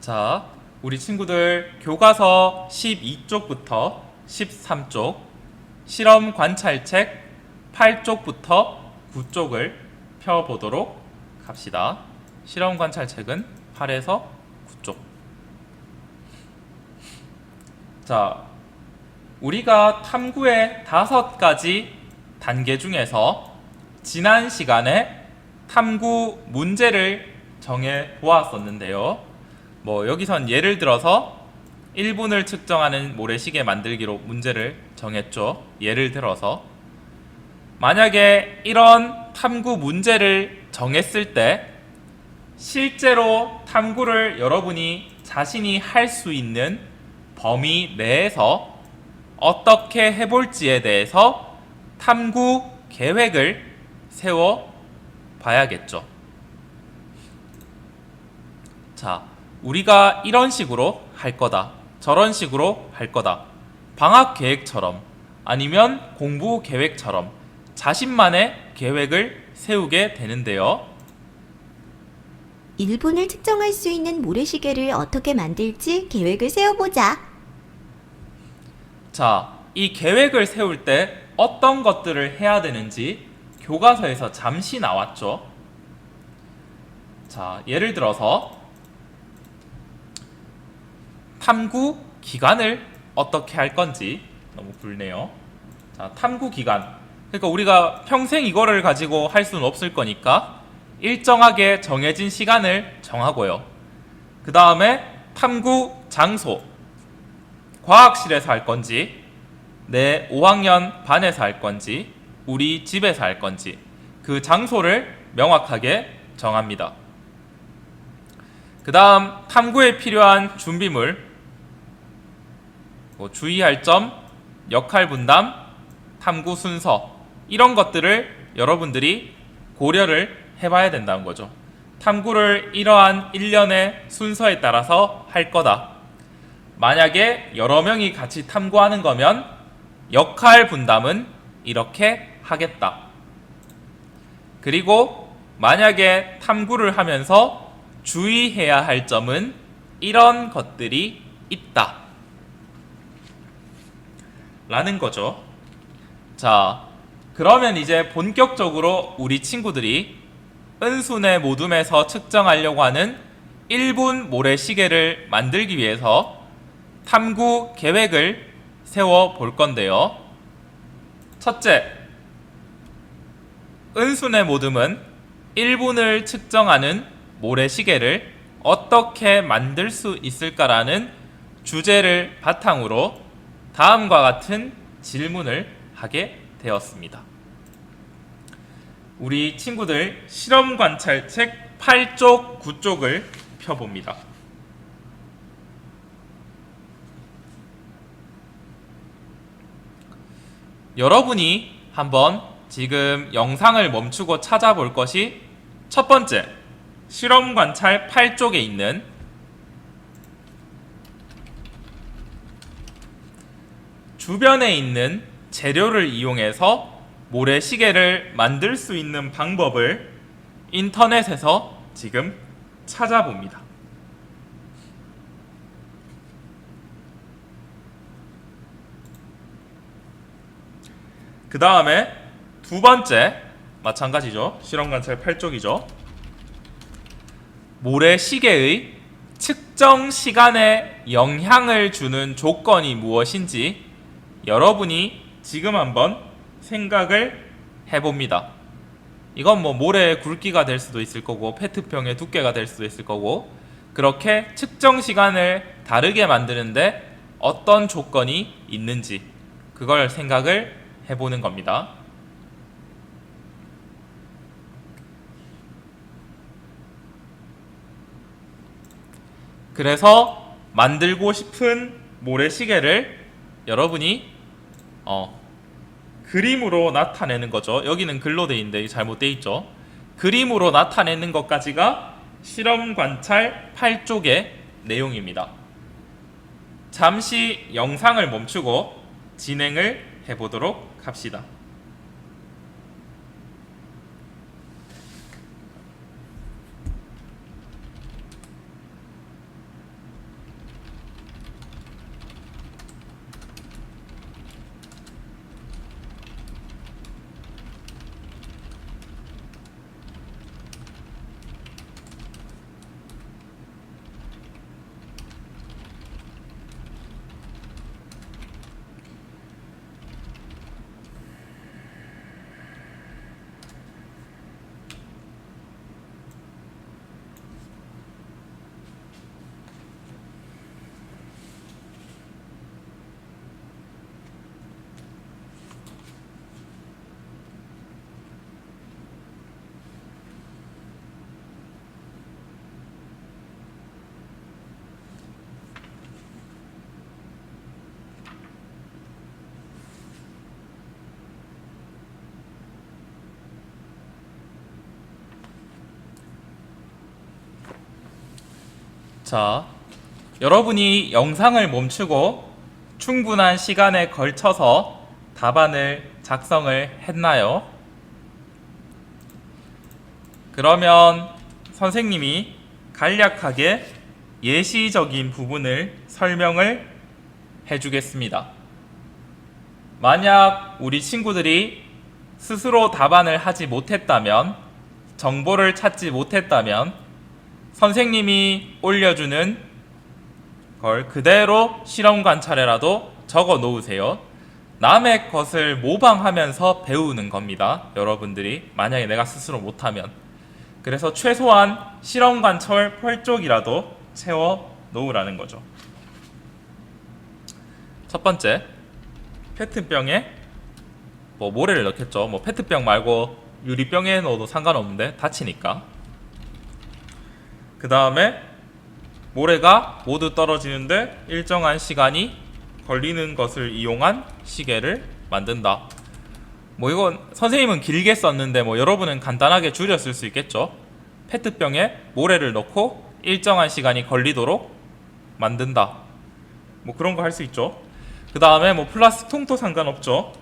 자, 우리 친구들 교과서 12쪽부터 13쪽, 실험 관찰책 8쪽부터 9쪽을 펴보도록 합시다. 실험 관찰책은 8에서 9쪽. 자, 우리가 탐구의 다섯 가지 단계 중에서 지난 시간에 탐구 문제를 정해 보았었는데요. 뭐 여기선 예를 들어서 1분을 측정하는 모래시계 만들기로 문제를 정했죠. 예를 들어서 만약에 이런 탐구 문제를 정했을 때 실제로 탐구를 여러분이 자신이 할 수 있는 범위 내에서 어떻게 해볼지에 대해서 탐구 계획을 세워 봐야겠죠. 자, 우리가 이런 식으로 할 거다. 저런 식으로 할 거다. 방학 계획처럼 아니면 공부 계획처럼 자신만의 계획을 세우게 되는데요. 1분을 측정할 수 있는 모래시계를 어떻게 만들지 계획을 세워보자. 자, 이 계획을 세울 때 어떤 것들을 해야 되는지 교과서에서 잠시 나왔죠. 자, 예를 들어서 탐구 기간을 어떻게 할 건지 너무 굵네요. 자, 탐구 기간. 그러니까 우리가 평생 이거를 가지고 할 수는 없을 거니까 일정하게 정해진 시간을 정하고요. 그 다음에 탐구 장소. 과학실에서 할 건지, 내 5학년 반에서 할 건지, 우리 집에서 할 건지, 그 장소를 명확하게 정합니다. 그 다음, 탐구에 필요한 준비물, 뭐 주의할 점, 역할 분담, 탐구 순서, 이런 것들을 여러분들이 고려를 해봐야 된다는 거죠. 탐구를 이러한 일련의 순서에 따라서 할 거다. 만약에 여러 명이 같이 탐구하는 거면 역할 분담은 이렇게 하겠다. 그리고 만약에 탐구를 하면서 주의해야 할 점은 이런 것들이 있다. 라는 거죠. 자, 그러면 이제 본격적으로 우리 친구들이 은순의 모둠에서 측정하려고 하는 1분 모래시계를 만들기 위해서 탐구 계획을 세워 볼 건데요. 첫째, 은순의 모둠은 1분을 측정하는 모래시계를 어떻게 만들 수 있을까라는 주제를 바탕으로 다음과 같은 질문을 하게 되었습니다. 우리 친구들 실험 관찰책 8쪽, 9쪽을 펴봅니다. 여러분이 한번 지금 영상을 멈추고 찾아볼 것이 첫 번째 실험 관찰 8쪽에 있는 주변에 있는 재료를 이용해서 모래시계를 만들 수 있는 방법을 인터넷에서 지금 찾아봅니다. 그 다음에 두 번째 마찬가지죠. 실험 관찰 8쪽이죠. 모래시계의 측정 시간에 영향을 주는 조건이 무엇인지 여러분이 지금 한번 생각을 해봅니다. 이건 뭐 모래의 굵기가 될 수도 있을 거고 페트병의 두께가 될 수도 있을 거고 그렇게 측정 시간을 다르게 만드는데 어떤 조건이 있는지 그걸 생각을 해보는 겁니다. 그래서 만들고 싶은 모래시계를 여러분이 어, 그림으로 나타내는 거죠. 여기는 글로 돼 있는데 잘못돼 있죠. 그림으로 나타내는 것까지가 실험 관찰 8쪽의 내용입니다. 잠시 영상을 멈추고 진행을 해보도록 합시다. 자, 여러분이 영상을 멈추고 충분한 시간에 걸쳐서 답안을 작성을 했나요? 그러면 선생님이 간략하게 예시적인 부분을 설명을 해주겠습니다. 만약 우리 친구들이 스스로 답안을 하지 못했다면, 정보를 찾지 못했다면, 선생님이 올려주는 걸 그대로 실험 관찰에라도 적어 놓으세요. 남의 것을 모방하면서 배우는 겁니다. 여러분들이 만약에 내가 스스로 못하면 그래서 최소한 실험 관찰 펄쪽이라도 채워 놓으라는 거죠. 첫 번째 페트병에 뭐 모래를 넣겠죠. 뭐 페트병 말고 유리병에 넣어도 상관없는데 다치니까. 그 다음에 모래가 모두 떨어지는데 일정한 시간이 걸리는 것을 이용한 시계를 만든다. 뭐 이건 선생님은 길게 썼는데 뭐 여러분은 간단하게 줄여 쓸 수 있겠죠. 페트병에 모래를 넣고 일정한 시간이 걸리도록 만든다. 뭐 그런 거 할 수 있죠. 그 다음에 뭐 플라스틱 통도 상관없죠.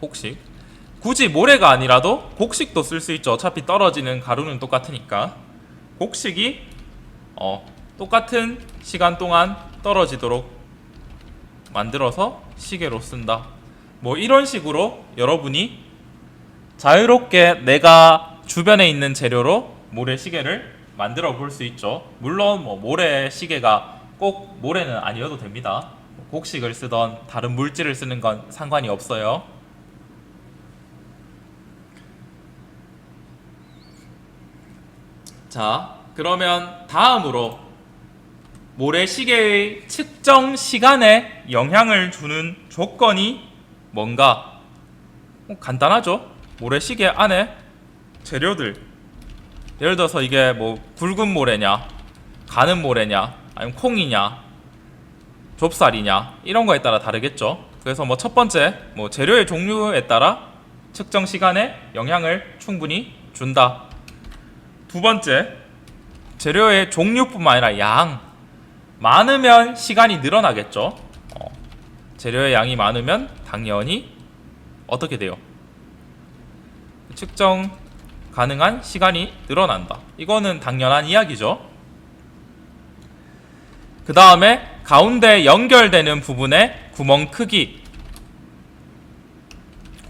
곡식. 굳이 모래가 아니라도 곡식도 쓸 수 있죠. 어차피 떨어지는 가루는 똑같으니까. 곡식이 어, 똑같은 시간 동안 떨어지도록 만들어서 시계로 쓴다. 뭐 이런 식으로 여러분이 자유롭게 내가 주변에 있는 재료로 모래 시계를 만들어 볼 수 있죠. 물론 뭐 모래 시계가 꼭 모래는 아니어도 됩니다. 곡식을 쓰던 다른 물질을 쓰는 건 상관이 없어요. 자, 그러면 다음으로 모래시계의 측정 시간에 영향을 주는 조건이 뭔가? 어, 간단하죠. 모래시계 안에 재료들. 예를 들어서 이게 뭐 굵은 모래냐, 가는 모래냐, 아니면 콩이냐, 좁쌀이냐 이런 거에 따라 다르겠죠. 그래서 뭐 첫 번째 뭐 재료의 종류에 따라 측정 시간에 영향을 충분히 준다. 두 번째 재료의 종류뿐만 아니라 양 많으면 시간이 늘어나겠죠. 어, 재료의 양이 많으면 당연히 어떻게 돼요? 측정 가능한 시간이 늘어난다. 이거는 당연한 이야기죠. 그 다음에 가운데 연결되는 부분의 구멍 크기.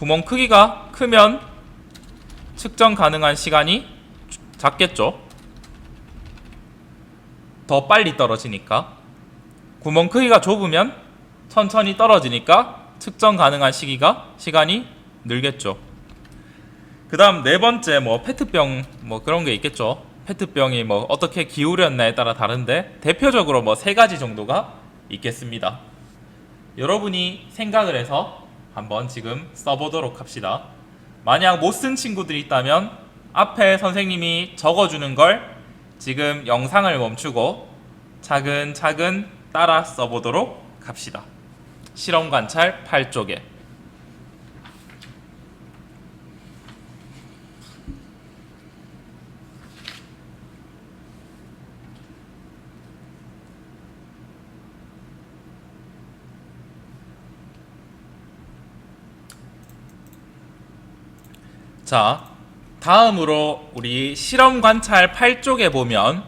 구멍 크기가 크면 측정 가능한 시간이 작겠죠. 더 빨리 떨어지니까. 구멍 크기가 좁으면 천천히 떨어지니까 측정 가능한 시기가 시간이 늘겠죠. 그 다음 네 번째 뭐 페트병 뭐 그런 게 있겠죠. 페트병이 뭐 어떻게 기울였나에 따라 다른데 대표적으로 뭐 세 가지 정도가 있겠습니다. 여러분이 생각을 해서 한번 지금 써보도록 합시다. 만약 못 쓴 친구들이 있다면 앞에 선생님이 적어주는 걸 지금 영상을 멈추고 차근차근 따라 써보도록 합시다. 실험 관찰 8쪽에 자, 다음으로 우리 실험 관찰 8쪽에 보면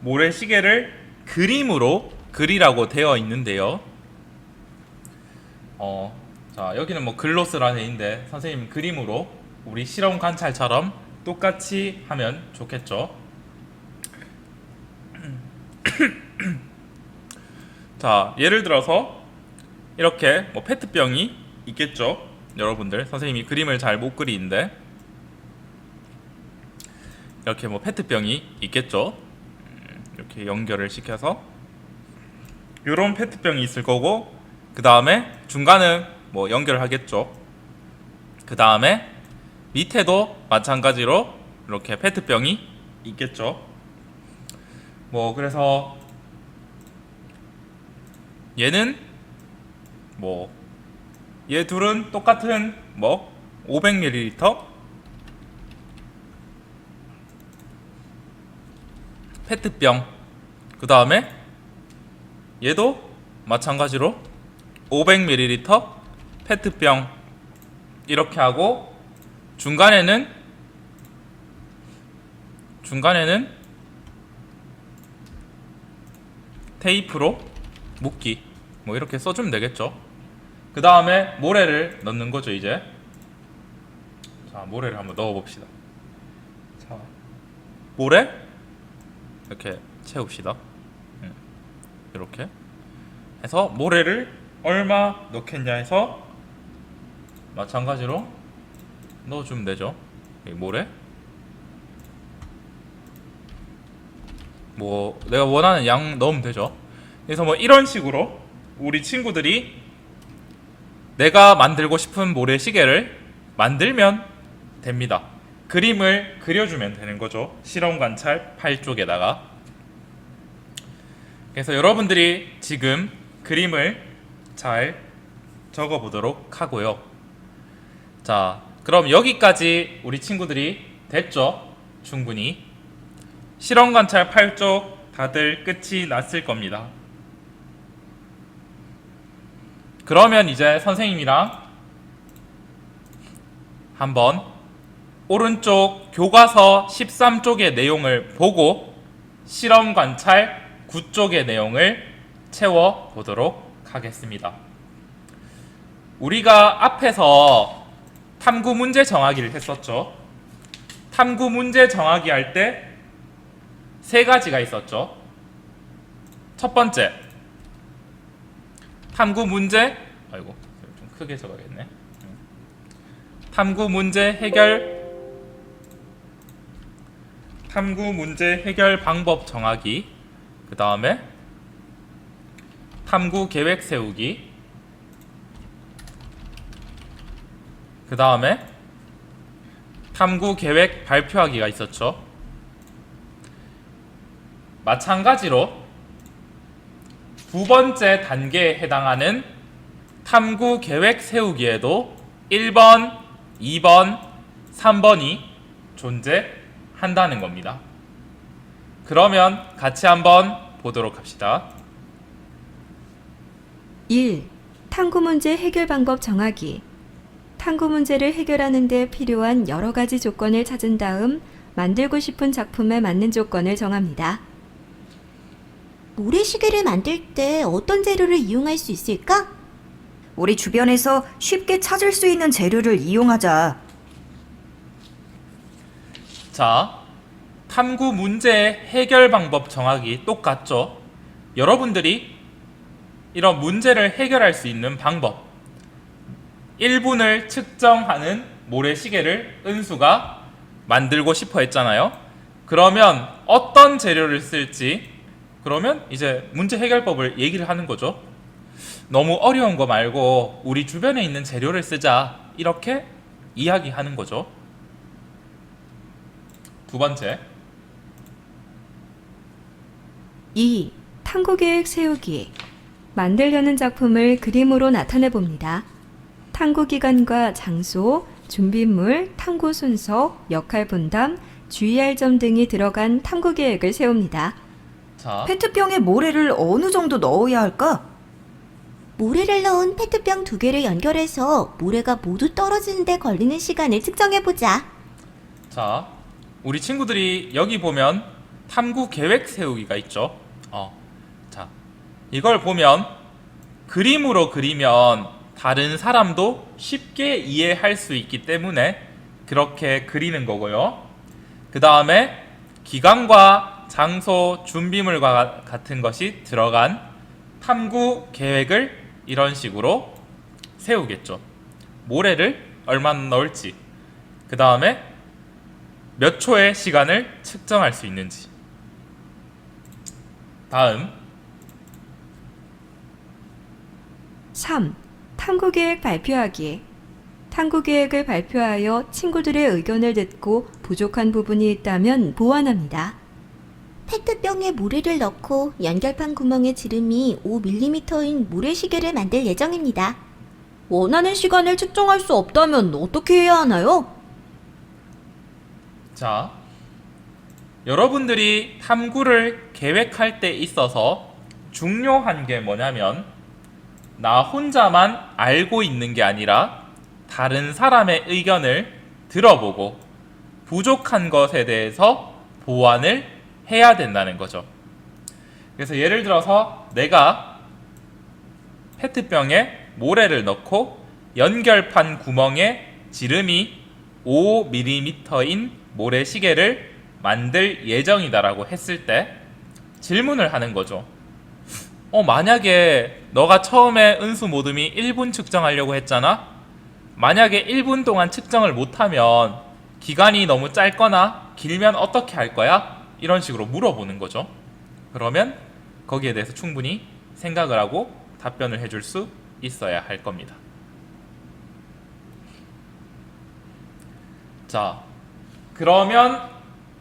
모래시계를 그림으로 그리라고 되어 있는데요. 어, 자, 여기는 뭐 글로 쓰라는 얘기인데 선생님 그림으로 우리 실험 관찰처럼 똑같이 하면 좋겠죠. 자, 예를 들어서 이렇게 뭐 페트병이 있겠죠. 여러분들 선생님이 그림을 잘 못 그리는데 이렇게 뭐 페트병이 있겠죠. 음, 이렇게 연결을 시켜서 이런 페트병이 있을 거고 그 다음에 중간은 뭐 연결하겠죠. 그 다음에 밑에도 마찬가지로 이렇게 페트병이 있겠죠. 뭐 그래서 얘는 뭐 얘 둘은 똑같은 뭐 500ml 페트병. 그 다음에 얘도 마찬가지로 500ml 페트병 이렇게 하고 중간에는 중간에는 테이프로 묶기 뭐 이렇게 써주면 되겠죠. 그 다음에 모래를 넣는 거죠 이제. 자 모래를 한번 넣어 봅시다. 자 모래 이렇게 채웁시다. 음, 이렇게 해서 모래를 얼마 넣겠냐 해서 마찬가지로 넣어주면 되죠. 이 모래. 뭐 내가 원하는 양 넣으면 되죠. 그래서 뭐 이런 식으로 우리 친구들이 내가 만들고 싶은 모래 시계를 만들면 됩니다. 그림을 그려주면 되는 거죠. 실험 관찰 8쪽에다가. 그래서 여러분들이 지금 그림을 잘 적어 보도록 하고요. 자, 그럼 여기까지 우리 친구들이 됐죠? 충분히. 실험 관찰 8쪽 다들 끝이 났을 겁니다. 그러면 이제 선생님이랑 한번 오른쪽 교과서 13쪽의 내용을 보고 실험 관찰 9쪽의 내용을 채워 보도록 하겠습니다. 우리가 앞에서 탐구 문제 정하기를 했었죠. 탐구 문제 정하기 할 때 세 가지가 있었죠. 첫 번째, 탐구 문제, 아이고 좀 크게 적어야겠네. 탐구 문제 해결, 탐구 문제 해결 방법 정하기, 그 다음에 탐구 계획 세우기, 그 다음에 탐구 계획 발표하기가 있었죠. 마찬가지로 두 번째 단계에 해당하는 탐구 계획 세우기에도 1번, 2번, 3번이 존재 한다는 겁니다. 그러면 같이 한번 보도록 합시다. 1. 탐구 문제 해결 방법 정하기. 탐구 문제를 해결하는 데 필요한 여러 가지 조건을 찾은 다음 만들고 싶은 작품에 맞는 조건을 정합니다. 모래시계를 만들 때 어떤 재료를 이용할 수 있을까? 우리 주변에서 쉽게 찾을 수 있는 재료를 이용하자. 자, 탐구 문제 해결 방법 정하기 똑같죠? 여러분들이 이런 문제를 해결할 수 있는 방법 1분을 측정하는 모래시계를 은수가 만들고 싶어 했잖아요. 그러면 어떤 재료를 쓸지 그러면 이제 문제 해결법을 얘기를 하는 거죠. 너무 어려운 거 말고 우리 주변에 있는 재료를 쓰자 이렇게 이야기하는 거죠. 두 번째 2. 탐구 계획 세우기. 만들려는 작품을 그림으로 나타내 봅니다. 탐구 기간과 장소, 준비물, 탐구 순서, 역할 분담, 주의할 점 등이 들어간 탐구 계획을 세웁니다. 자 페트병에 모래를 어느 정도 넣어야 할까? 모래를 넣은 페트병 두 개를 연결해서 모래가 모두 떨어지는데 걸리는 시간을 측정해 보자. 자, 우리 친구들이 여기 보면 탐구 계획 세우기가 있죠. 어, 자, 이걸 보면 그림으로 그리면 다른 사람도 쉽게 이해할 수 있기 때문에 그렇게 그리는 거고요. 그 다음에 기간과 장소, 준비물과 가- 같은 것이 들어간 탐구 계획을 이런 식으로 세우겠죠. 모래를 얼마나 넣을지, 그 다음에 몇 초의 시간을 측정할 수 있는지. 다음 3. 탐구 계획 발표하기. 탐구 계획을 발표하여 친구들의 의견을 듣고 부족한 부분이 있다면 보완합니다. 페트병에 모래를 넣고 연결판 구멍의 지름이 5mm인 모래시계를 만들 예정입니다. 원하는 시간을 측정할 수 없다면 어떻게 해야 하나요? 자 여러분들이 탐구를 계획할 때 있어서 중요한 게 뭐냐면 나 혼자만 알고 있는 게 아니라 다른 사람의 의견을 들어보고 부족한 것에 대해서 보완을 해야 된다는 거죠. 그래서 예를 들어서 내가 페트병에 모래를 넣고 연결판 구멍에 지름이 5mm인 모래시계를 만들 예정이다라고 했을 때 질문을 하는 거죠. 어, 만약에 너가 처음에 은수 모듬이 1분 측정하려고 했잖아? 만약에 1분 동안 측정을 못하면 기간이 너무 짧거나 길면 어떻게 할 거야? 이런 식으로 물어보는 거죠. 그러면 거기에 대해서 충분히 생각을 하고 답변을 해줄 수 있어야 할 겁니다. 자, 그러면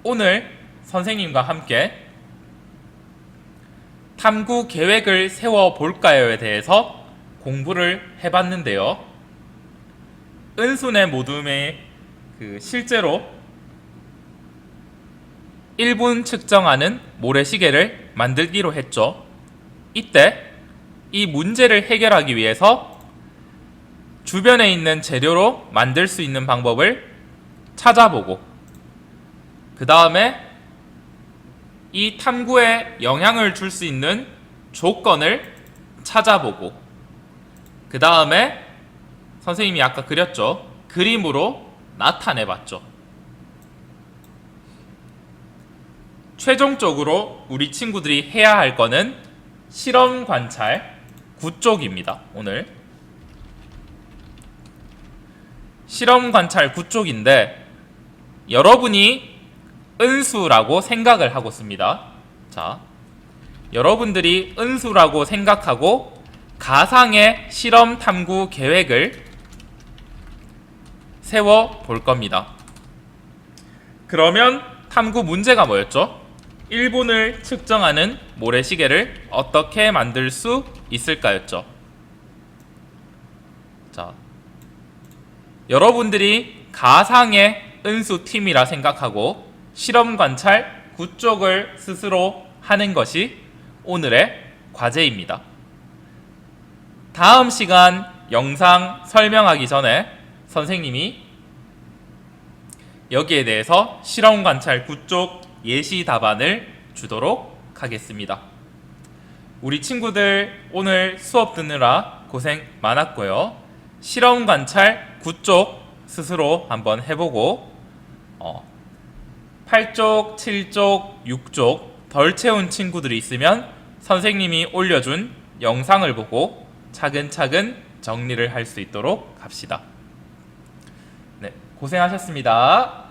오늘 선생님과 함께 탐구 계획을 세워 볼까요에 대해서 공부를 해봤는데요. 은순의 모둠에 그 실제로 1분 측정하는 모래시계를 만들기로 했죠. 이때 이 문제를 해결하기 위해서 주변에 있는 재료로 만들 수 있는 방법을 찾아보고 그 다음에 이 탐구에 영향을 줄 수 있는 조건을 찾아보고 그 다음에 선생님이 아까 그렸죠. 그림으로 나타내 봤죠. 최종적으로 우리 친구들이 해야 할 거는 실험 관찰 9쪽입니다. 오늘 실험 관찰 9쪽인데 여러분이 은수라고 생각을 하고 씁니다. 자, 여러분들이 은수라고 생각하고 가상의 실험 탐구 계획을 세워 볼 겁니다. 그러면 탐구 문제가 뭐였죠? 1분을 측정하는 모래시계를 어떻게 만들 수 있을까였죠? 자, 여러분들이 가상의 은수 팀이라 생각하고 실험 관찰 9쪽을 스스로 하는 것이 오늘의 과제입니다. 다음 시간 영상 설명하기 전에 선생님이 여기에 대해서 실험 관찰 9쪽 예시 답안을 주도록 하겠습니다. 우리 친구들 오늘 수업 듣느라 고생 많았고요. 실험 관찰 9쪽 스스로 한번 해보고 어, 8쪽, 7쪽, 6쪽 덜 채운 친구들이 있으면 선생님이 올려준 영상을 보고 차근차근 정리를 할 수 있도록 합시다. 네, 고생하셨습니다.